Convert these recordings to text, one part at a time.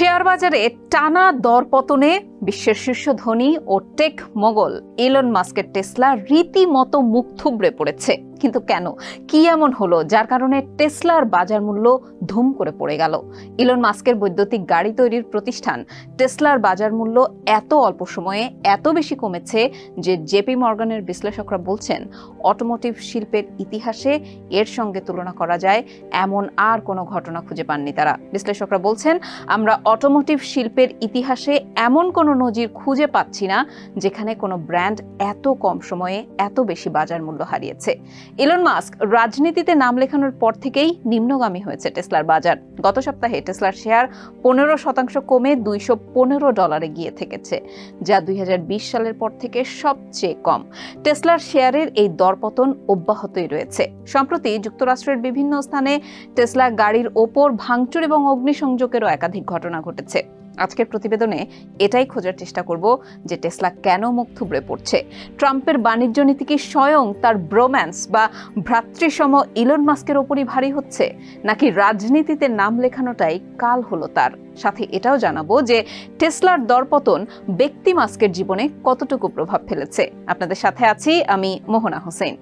Share বাজারে টানা দরপতনে বিশ্বের শীর্ষ ধনী ও টেক মোগল। ইলন মাস্কের টেসলা রীতিমতো মুখ থুবড়ে পড়েছে। কিন্তু কেন? কি এমন হলো? যার কারণে টেসলার বাজার মূল্য ধুম করে পড়ে গেল। ইলন মাস্কের বৈদ্যুতিক গাড়ি তৈরির প্রতিষ্ঠান টেসলার বাজার মূল্য এত অল্প সময়ে এত বেশি কমেছে যে জেপি মর্গানের বিশ্লেষকরা বলছেন, অটোমোটিভ শিল্পের ইতিহাসে এর সঙ্গে তুলনা করা যায়, এমন আর কোনো ঘটনা খুঁজে পাননি তারা। বিশ্লেষকরা বলছেন, আমরা অটোমোটিভ শিল্পের ইতিহাসে এমন কোনো নজির খুঁজে পাচ্ছি না যেখানে কোনো ব্র্যান্ড এত কম সময়ে এত বেশি বাজার মূল্য হারিয়েছে। ইলন মাস্ক রাজনীতিতে নাম লেখানোর পর থেকেই নিম্নগামী হয়েছে টেসলার বাজার। গত সপ্তাহে টেসলার শেয়ার পনেরো শতাংশ কমে দুইশো পনেরো ডলারে গিয়ে থেকেছে, যা দুই হাজার বিশ সালের পর থেকে সবচেয়ে কম। টেসলার শেয়ারের এই দরপতন অব্যাহতই রয়েছে। সম্প্রতি যুক্তরাষ্ট্রের বিভিন্ন স্থানে টেসলা গাড়ির ওপর ভাঙচুর এবং অগ্নিসংযোগেরও একাধিক ঘটনা ঘটেছে। আজকের প্রতিবেদনে এটাই খোঁজার চেষ্টা করব যে টেসলা কেন মুখ থুবড়ে পড়ছে। ট্রাম্পের বাণিজ্য নীতি কি স্বয়ং তার ব্রোম্যান্স বা ভ্রাতৃসম ইলন মাস্কের ওপরই ভারী হচ্ছে? নাকি রাজনীতিতে নাম লেখানোটাই কাল হলো তার? সাথে এটাও জানাব যে টেসলার দরপতন ব্যক্তি মাস্কের জীবনে কতটুকু প্রভাব ফেলেছে? আপনাদের সাথে আছি আমি মোহনা হোসেন।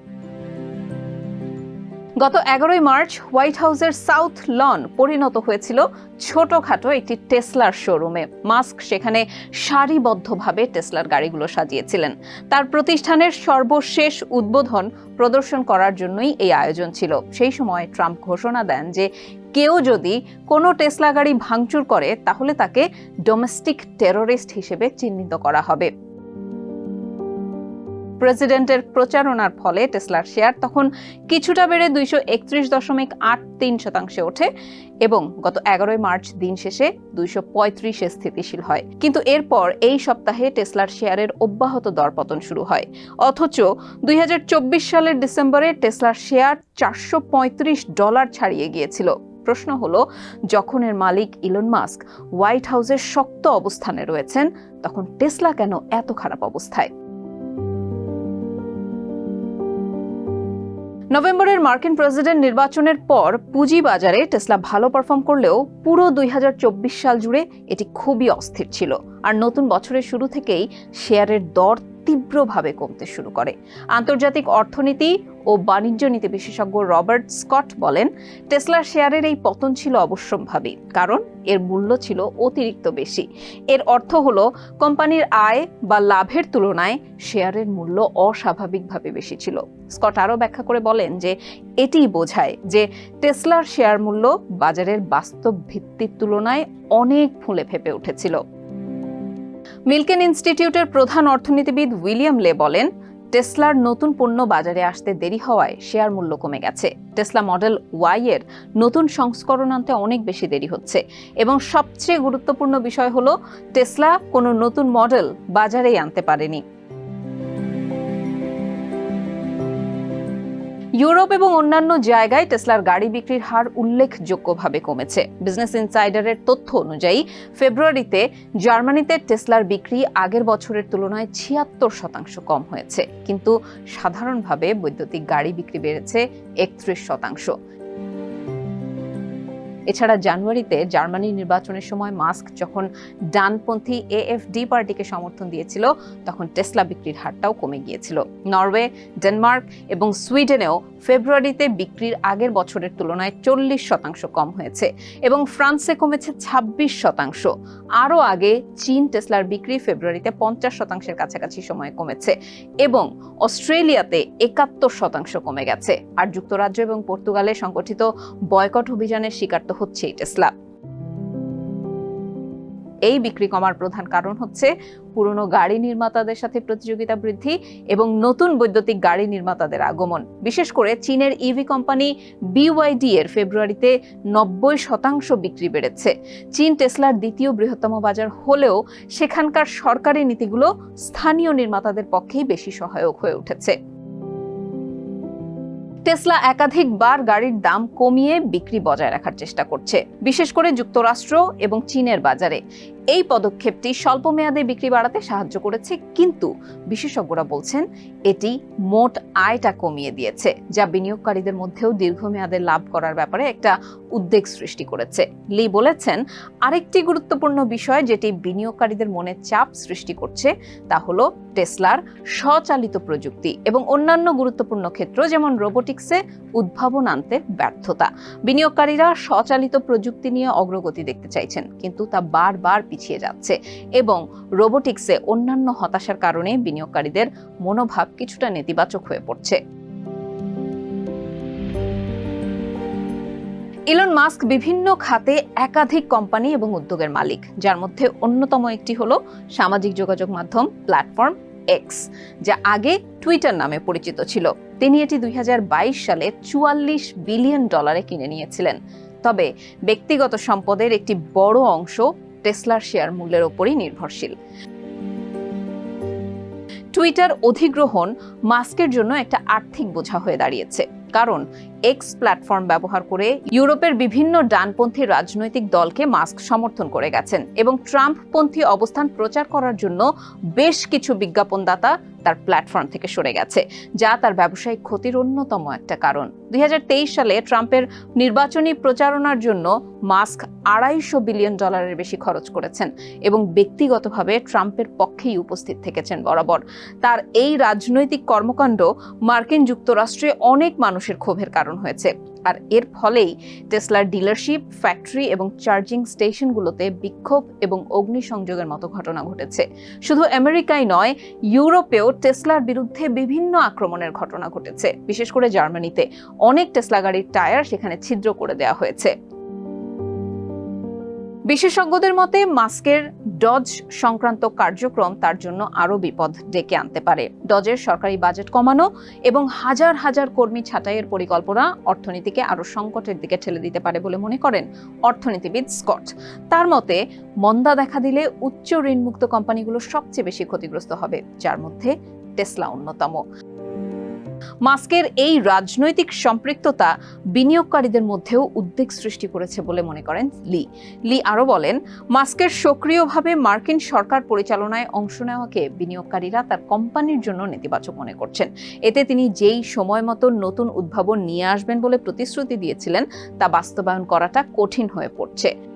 গত এগারোই মার্চ হোয়াইট হাউসের সাউথ লন পরিণত হয়েছিল ছোটখাটো একটি টেসলার শোরুমে। মাস্ক সেখানে সারিবদ্ধভাবে টেসলার গাড়িগুলো সাজিয়েছিলেন। তার প্রতিষ্ঠানের সর্বশেষ উদ্বোধন প্রদর্শন করার জন্যই এই আয়োজন ছিল। সেই সময় ট্রাম্প ঘোষণা দেন যে কেউ যদি কোনো টেসলা গাড়ি ভাঙচুর করে, তাহলে তাকে ডোমেস্টিক টেরোরিস্ট হিসেবে চিহ্নিত করা হবে। প্রেসিডেন্টের প্রচারণার ফলে টেসলার শেয়ার তখন কিছুটা বেড়ে দুইশো একত্রিশ দশমিক আট তিন শতাংশে ওঠে এবং গত এগারোই মার্চ দিন শেষে দুইশো পঁয়ত্রিশে স্থিতিশীল হয়। কিন্তু এরপর এই সপ্তাহে টেসলার শেয়ারের অব্যাহত দরপতন শুরু হয়। অথচ দুই হাজার চব্বিশ সালের ডিসেম্বরে টেসলার শেয়ার চারশো পঁয়ত্রিশ ডলার ছাড়িয়ে গিয়েছিল। প্রশ্ন হলো, যখন এর মালিক ইলন মাস্ক হোয়াইট হাউসের শক্ত অবস্থানে রয়েছেন, তখন টেসলা কেন এত খারাপ অবস্থায়? নভেম্বরের মার্কিন প্রেসিডেন্ট নির্বাচনের পর পুঁজিবাজারে টেসলা ভালো পারফর্ম করলেও পুরো দুই হাজার চব্বিশ সাল জুড়ে এটি খুবই অস্থির ছিল। আর নতুন বছরের শুরু থেকেই শেয়ারের দর তীব্রভাবে কমতে শুরু করে। আন্তর্জাতিক অর্থনীতি ও বাণিজ্য নীতি বিশেষজ্ঞ রবার্ট স্কট বলেন, টেসলার শেয়ারের এই পতন ছিল অবশ্যম্ভাবী, কারণ এর মূল্য ছিল অতিরিক্ত বেশি। এর অর্থ হলো, কোম্পানির আয় বা লাভের তুলনায় শেয়ারের মূল্য অস্বাভাবিকভাবে বেশি ছিল। স্কট আরও ব্যাখ্যা করে বলেন যে এটি বোঝায় যে টেসলার শেয়ার মূল্য বাজারের বাস্তব ভিত্তির তুলনায় অনেক ফুলে ফেপে উঠেছিল। মিল্কেন ইনস্টিটিউটের প্রধান অর্থনীতিবিদ উইলিয়াম লে বলেন, টেসলার নতুন পণ্য বাজারে আসতে দেরি হওয়ায় শেয়ার মূল্য কমে গেছে। টেসলা মডেল ওয়াই এর নতুন সংস্করণ আনতে অনেক বেশি দেরি হচ্ছে। এবং সবচেয়ে গুরুত্বপূর্ণ বিষয় হল, টেসলা কোনো নতুন মডেল বাজারেই আনতে পারেনি। ইউরোপ এবং অন্যান্য জায়গায় টেসলার গাড়ি বিক্রির হার উল্লেখযোগ্যভাবে কমেছে। বিজনেস ইনসাইডারের তথ্য অনুযায়ী, ফেব্রুয়ারিতে জার্মানিতে টেসলার বিক্রি আগের বছরের তুলনায় ছিয়াত্তর শতাংশ কম হয়েছে। কিন্তু সাধারণভাবে বৈদ্যুতিক গাড়ি বিক্রি বেড়েছে একত্রিশ শতাংশ। এছাড়া জানুয়ারিতে জার্মানি নির্বাচনের সময় মাস্ক যখন ডানপন্থী এএফডি পার্টিকে সমর্থন দিয়েছিল, তখন টেসলা বিক্রির হারটাও কমে গিয়েছিল। নরওয়ে, ডেনমার্ক এবং সুইডেনেও ফেব্রুয়ারিতে বিক্রির আগের বছরের তুলনায় চল্লিশ শতাংশ কম হয়েছে এবং ফ্রান্সে কমেছে ছাব্বিশ শতাংশ। আরও আগে চীন টেসলার বিক্রি ফেব্রুয়ারিতে পঞ্চাশ শতাংশের কাছাকাছি সময়ে কমেছে এবং অস্ট্রেলিয়াতে একাত্তর শতাংশ কমে গেছে। আর যুক্তরাজ্য এবং পর্তুগালে সংগঠিত বয়কট অভিযানের শিকার তো হচ্ছেই টেসলা। এই বিক্রি কমার প্রধান কারণ হচ্ছে পুরনো গাড়ি নির্মাতাদের সাথে প্রতিযোগিতা বৃদ্ধি এবং নতুন বৈদ্যুতিক গাড়ি নির্মাতাদের আগমন। বিশেষ করে চীনের ইভি কোম্পানি বিওয়াইডি এর ফেব্রুয়ারিতে নব্বই শতাংশ বিক্রি বেড়েছে। চীন টেসলার দ্বিতীয় বৃহত্তম বাজার হলেও সেখানকার সরকারি নীতিগুলো স্থানীয় নির্মাতাদের পক্ষেই বেশি সহায়ক হয়ে উঠেছে। টেসলা একাধিকবার গাড়ির দাম কমিয়ে বিক্রি বজায় রাখার চেষ্টা করছে। বিশেষ করে যুক্তরাষ্ট্র এবং চীনের বাজারে। এই পদক্ষেপটি স্বল্প মেয়াদে বিক্রি বাড়াতে সাহায্য করেছে, কিন্তু বিশেষজ্ঞরা বলছেন এটি মোট আয়টা কমিয়ে দিয়েছে, যা বিনিয়োগকারীদের মধ্যেও দীর্ঘমেয়াদে লাভ করার ব্যাপারে একটা উদ্বেগ সৃষ্টি করেছে। লি বলেছেন, আরেকটি গুরুত্বপূর্ণ বিষয় যেটি বিনিয়োগকারীদের মনে চাপ সৃষ্টি করছে, তা হলো টেসলার স্বচালিত প্রযুক্তি এবং অন্যান্য গুরুত্বপূর্ণ ক্ষেত্র যেমন রোবোটিক্সে উদ্ভাবন আনতে ব্যর্থতা। বিনিয়োগকারীরা স্বচালিত প্রযুক্তি নিয়ে অগ্রগতি দেখতে চাইছেন, কিন্তু তা বারবার পিছিয়ে যাচ্ছে এবং রোবোটিক্সে অন্যান্য হতাশার কারণে বিনিয়োগকারীদের মনোভাব কিছুটা নেতিবাচক হয়ে পড়ছে। ইলন মাস্ক বিভিন্ন খাতে একাধিক কোম্পানি এবং উদ্যোগের মালিক, যার মধ্যে অন্যতম একটি হলো সামাজিক যোগাযোগ মাধ্যম প্ল্যাটফর্ম এক্স যা আগে টুইটার নামে পরিচিত ছিল। তিনি এটি দুই হাজার বাইশ সালে চুয়াল্লিশ বিলিয়ন ডলারে কিনে নিয়েছিলেন। তবে ব্যক্তিগত সম্পদের একটি বড় অংশ টেসলার শেয়ার মূল্যের ওপরই নির্ভরশীল। টুইটার অধিগ্রহণ মাস্কের জন্য একটা আর্থিক বোঝা হয়ে দাঁড়িয়েছে। কারণ এক্স প্ল্যাটফর্ম ব্যবহার করে ইউরোপের বিভিন্ন ডানপন্থী রাজনৈতিক দলকে মাস্ক সমর্থন করে গেছেন এবং ট্রাম্পপন্থী অবস্থান প্রচার করার জন্য বেশ কিছু বিজ্ঞাপনদাতা তার প্ল্যাটফর্ম থেকে সরে গেছে, যা তার ব্যবসায়িক ক্ষতির অন্যতম একটা কারণ। দু হাজার তেইশ সালে ট্রাম্পের নির্বাচনী প্রচারণার জন্য মাস্ক আড়াইশো বিলিয়ন ডলারের বেশি খরচ করেছেন এবং ব্যক্তিগতভাবে ট্রাম্পের পক্ষেই উপস্থিত থেকেছেন বরাবর। তার এই রাজনৈতিক কর্মকাণ্ড মার্কিন যুক্তরাষ্ট্রে অনেক মানুষের ক্ষোভের কারণ হয়েছে। আর এর ফলেই টেসলার ডিলারশিপ, ফ্যাক্টরি এবং চার্জিং স্টেশনগুলোতে বিক্ষোভ এবং অগ্নিসংযোগের মতো ঘটনা ঘটেছে। শুধু আমেরিকায় নয়, ইউরোপেও টেসলার বিরুদ্ধে বিভিন্ন আক্রমণের ঘটনা ঘটেছে। বিশেষ করে জার্মানিতে অনেক টেসলা গাড়ির টায়ার সেখানে ছিদ্র করে দেওয়া হয়েছে। বিশেষজ্ঞদের মতে, মাস্কের ডজ সংক্রান্ত কার্যক্রম তার জন্য আরও বিপদ ডেকে আনতে পারে। ডজের সরকারি বাজেট কমানো এবং হাজার হাজার কর্মী ছাঁটাইয়ের পরিকল্পনা অর্থনীতিকে আরও সংকটের দিকে ঠেলে দিতে পারে বলে মনে করেন অর্থনীতিবিদ স্কট। তার মতে, মন্দা দেখা দিলে উচ্চ ঋণমুক্ত কোম্পানিগুলো সবচেয়ে বেশি ক্ষতিগ্রস্ত হবে, যার মধ্যে টেসলা অন্যতম। মাস্কের এই রাজনৈতিক সম্পৃক্ততা বিনিয়োগকারীদের মধ্যেও উদ্বেগ সৃষ্টি করেছে বলে মনে করেন লি। লি আরও বলেন, মাস্কের সক্রিয়ভাবে মার্কিন সরকার পরিচালনায় অংশ নেওয়াকে বিনিয়োগকারীরা তার কোম্পানির জন্য নেতিবাচক মনে করছেন। এতে তিনি যেই সময় মতো নতুন উদ্ভাবন নিয়ে আসবেন বলে প্রতিশ্রুতি দিয়েছিলেন, তা বাস্তবায়ন করাটা কঠিন হয়ে পড়ছে।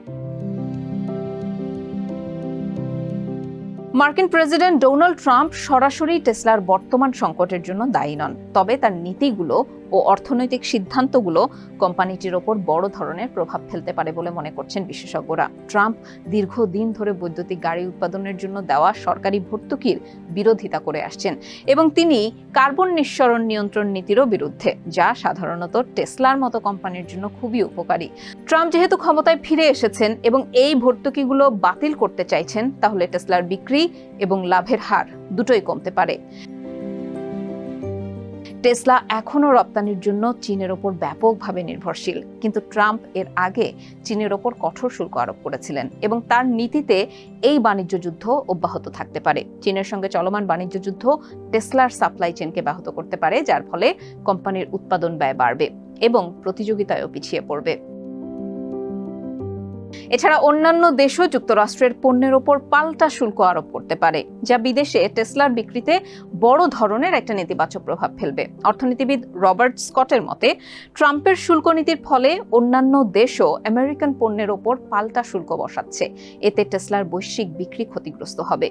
মার্কিন প্রেসিডেন্ট ডোনাল্ড ট্রাম্প সরাসরি টেসলার বর্তমান সংকটের জন্য দায়ী নন তবে তার নীতিগুলো ও অর্থনৈতিক সিদ্ধান্তগুলো কোম্পানিটির ওপর বড় ধরনের প্রভাব ফেলতে পারে বলে মনে করছেন বিশেষজ্ঞরা। ট্রাম্প দীর্ঘদিন ধরে বৈদ্যুতিক গাড়ি উৎপাদনের জন্য দেওয়া সরকারি ভর্তুকির বিরোধিতা করে আসছেন এবং তিনি কার্বন নিঃসরণ নিয়ন্ত্রণ নীতিরও বিরুদ্ধে, যা সাধারণত টেসলার মতো কোম্পানির জন্য খুবই উপকারী। ট্রাম্প যেহেতু ক্ষমতায় ফিরে এসেছেন এবং এই ভর্তুকিগুলো বাতিল করতে চাইছেন, তাহলে টেসলার বিক্রি এবং লাভের হার দুটোই কমতে পারে। টেসলা এখনও রপ্তানির জন্য চীনের ওপর ব্যাপকভাবে নির্ভরশীল। কিন্তু ট্রাম্প এর আগে চীনের ওপর কঠোর শুল্ক আরোপ করেছিলেন এবং তার নীতিতে এই বাণিজ্য যুদ্ধ অব্যাহত থাকতে পারে। চীনের সঙ্গে চলমান বাণিজ্য যুদ্ধ টেসলার সাপ্লাই চেনকে ব্যাহত করতে পারে, যার ফলে কোম্পানির উৎপাদন ব্যয় বাড়বে এবং প্রতিযোগিতায়ও পিছিয়ে পড়বে। এছাড়া অন্যান্য দেশও যুক্তরাষ্ট্রের পণ্যের ওপর পাল্টা শুল্ক আরোপ করতে পারে, যা বিদেশে টেসলার বিক্রিতে বড় ধরনের একটা নেতিবাচক প্রভাব ফেলবে। অর্থনীতিবিদ রবার্ট স্কটের মতে, ট্রাম্পের শুল্ক নীতির ফলে অন্যান্য দেশও আমেরিকান পণ্যের ওপর পাল্টা শুল্ক বসাচ্ছে। এতে টেসলার বৈশ্বিক বিক্রি ক্ষতিগ্রস্ত হবে।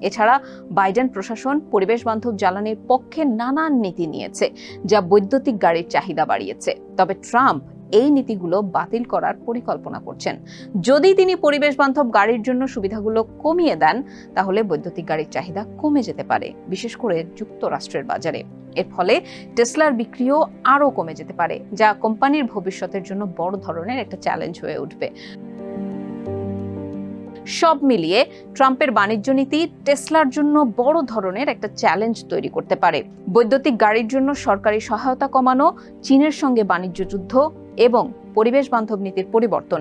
এছাড়া বাইডেন প্রশাসন পরিবেশ বান্ধব জ্বালানির পক্ষে নানান নীতি নিয়েছে, যা বৈদ্যুতিক গাড়ির চাহিদা বাড়িয়েছে। তবে ট্রাম্প এই নীতিগুলো বাতিল করার পরিকল্পনা করছেন। যদি তিনি পরিবেশ বান্ধব গাড়ির জন্য সুবিধাগুলো কমিয়ে দেন, তাহলে বৈদ্যুতিক গাড়ির চাহিদা কমে যেতে পারে, বিশেষ করে যুক্তরাষ্ট্রের বাজারে। এর ফলে টেসলার বিক্রিও আরও কমে যেতে পারে, যা কোম্পানির ভবিষ্যতের জন্য বড় ধরনের একটা চ্যালেঞ্জ হয়ে উঠবে। সব মিলিয়ে ট্রাম্পের বাণিজ্য নীতি টেসলার জন্য বড় ধরনের একটা চ্যালেঞ্জ তৈরি করতে পারে। বৈদ্যুতিক গাড়ির জন্য সরকারি সহায়তা কমানো, চীনের সঙ্গে বাণিজ্য যুদ্ধ এবং পরিবেশ বান্ধব নীতির পরিবর্তন,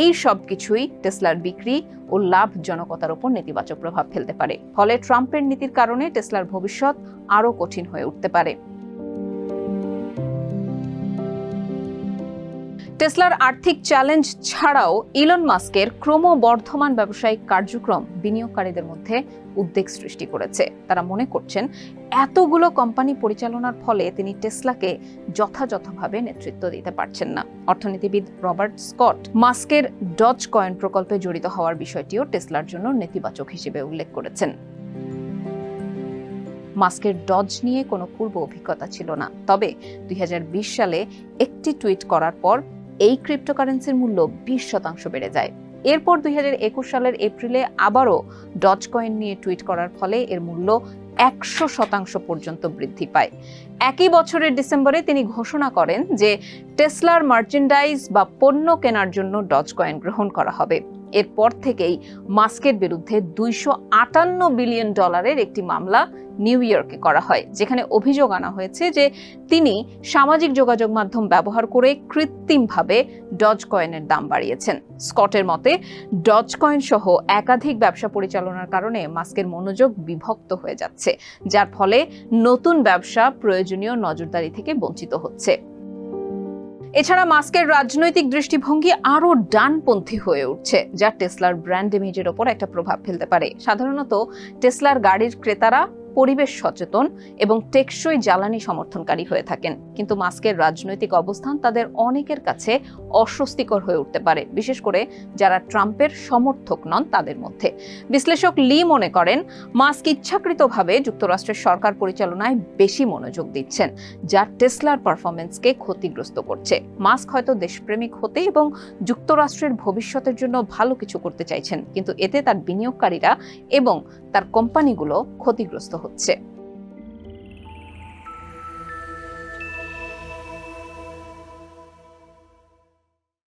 এই সব কিছুই টেসলার বিক্রি ও লাভজনকতার উপর নেতিবাচক প্রভাব ফেলতে পারে। ফলে ট্রাম্পের নীতির কারণে টেসলার ভবিষ্যৎ আরও কঠিন হয়ে উঠতে পারে। টেসলার আর্থিক চ্যালেঞ্জ ছাড়াও ইলন মাস্কের ক্রমবর্ধমান ব্যবসায়িক কার্যক্রম বিনিয়োগকারীদের মধ্যে উদ্বেগ সৃষ্টি করেছে। তারা মনে করছেন, এতগুলো কোম্পানি পরিচালনার ফলে তিনি টেসলাকে যথাযথভাবে নেতৃত্ব দিতে পারছেন না। অর্থনীতিবিদ রবার্ট স্কট মাস্কের ডজ কয়েন প্রকল্পে জড়িত হওয়ার বিষয়টিও টেসলার জন্য নেতিবাচক হিসেবে উল্লেখ করেছেন। মাস্কের ডজ নিয়ে কোনো পূর্ব অভিজ্ঞতা ছিল না। তবে দুই হাজার বিশ সালে একটি টুইট করার পর এই ক্রিপ্টোকারেন্সির মূল্য বিশ শতাংশ বেড়ে যায়। এরপর দুই হাজার একুশ সালের এপ্রিলে আবারও ডজ কয়েন নিয়ে টুইট করার ফলে এর মূল্য একশো শতাংশ পর্যন্ত বৃদ্ধি পায়। একই বছরের ডিসেম্বরে তিনি ঘোষণা করেন যে টেসলার মার্চেন্ডাইজ বা পণ্য কেনার জন্য ডজ কয়েন গ্রহণ করা হবে। এরপর থেকেই মাস্কের বিরুদ্ধে দুইশো আটান্ন বিলিয়ন ডলারের একটি মামলা নিউ ইয়র্কে করা হয়, যেখানে অভিযোগ আনা হয়েছে যে তিনি সামাজিক যোগাযোগ মাধ্যম ব্যবহার করে কৃত্রিমভাবে ডজ কয়েনের দাম বাড়িয়েছেন। স্কটের মতে ডজ কয়েন সহ একাধিক ব্যবসা পরিচালনার কারণে মাস্কের মনোযোগ বিভক্ত হয়ে যাচ্ছে, যার ফলে নতুন ব্যবসা প্রয়োজনীয় নজরদারি থেকে বঞ্চিত হচ্ছে। এছাড়া মাস্কের রাজনৈতিক দৃষ্টিভঙ্গি আরও ডানপন্থী হয়ে উঠছে, যা টেসলার ব্র্যান্ড ইমেজের ওপর একটা প্রভাব ফেলতে পারে। সাধারণত টেসলার গাড়ির ক্রেতারা পরিবেশ সচেতন এবং টেকসই জ্বালানি সমর্থনকারী হয়ে থাকেন। কিন্তু মাস্কের রাজনৈতিক অবস্থান তাদের অনেকের কাছে অস্বস্তিকর হয়ে উঠতে পারে, বিশেষ করে যারা ট্রাম্পের সমর্থক নন তাদের মধ্যে। বিশ্লেষক লি মনে করেন, মাস্ক ইচ্ছাকৃতভাবে যুক্তরাষ্ট্রের সরকার পরিচালনায় বেশি মনোযোগ দিচ্ছেন, যা টেসলার পারফরমেন্সকে ক্ষতিগ্রস্ত করছে। মাস্ক হয়তো দেশপ্রেমিক হতে এবং যুক্তরাষ্ট্রের ভবিষ্যতের জন্য ভালো কিছু করতে চাইছেন, কিন্তু এতে তার বিনিয়োগকারীরা এবং তার কোম্পানিগুলো ক্ষতিগ্রস্ত হচ্ছে।